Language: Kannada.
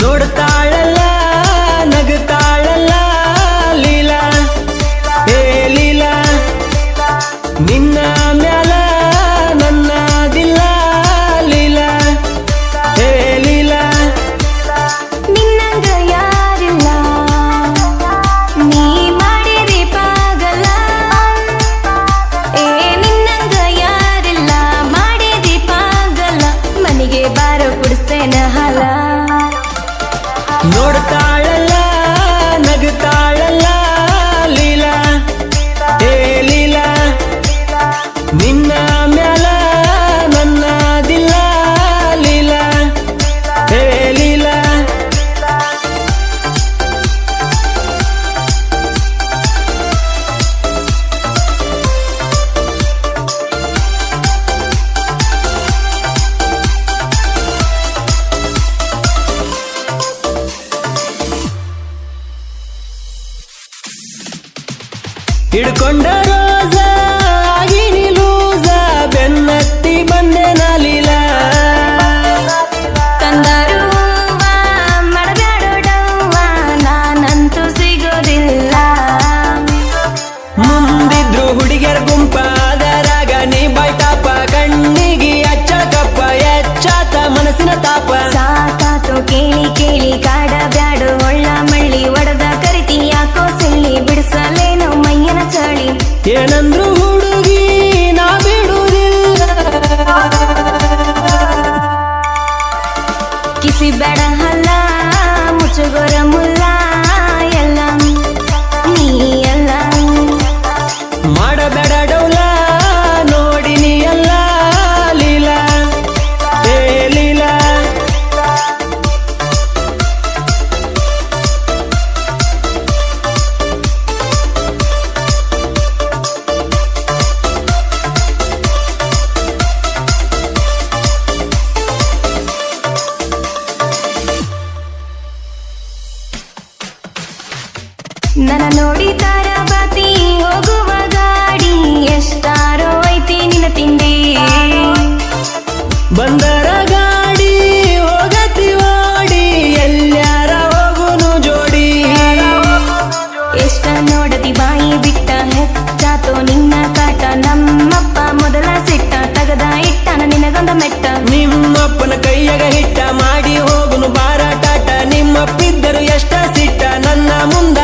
ನೋಡ್ತಾಳಲ್ಲ નોડતા ಹಿಡ್ಕೊಂಡ ರೋಜ ನೋಡಿ ತಾರಾಬಾತಿ ಹೋಗುವ ಗಾಡಿ ಎಷ್ಟಾರೋ ಐತಿ ನಿನ್ನ ತಿಂಡಿ. ಬಂದರ ಗಾಡಿ ಹೋಗತಿ ಓಡಿ ಎಲ್ಲಾರ ಹೋಗುನು ಜೋಡಿ. ಎಷ್ಟ ನೋಡತಿ ಬಾಯಿ ಬಿಟ್ಟ ಹೆಚ್ಚಾತೋ ನಿನ್ನ ಕಾಟ ನಮ್ಮಪ್ಪ ಮೊದಲ ಸಿಟ್ಟ ತಗದ ಇಟ್ಟಾನ ನಿನಗೊಂದ ಮೆಟ್ಟ. ನಿಮ್ಮಪ್ಪನ ಕೈಯಾಗ ಹಿಟ್ಟ ಮಾಡಿ ಹೋಗುನು ಬಾರಾಟಾಟ ನಿಮ್ಮಪ್ಪಿದ್ದರು ಎಷ್ಟ ಸಿಟ್ಟ ನನ್ನ ಮುಂದ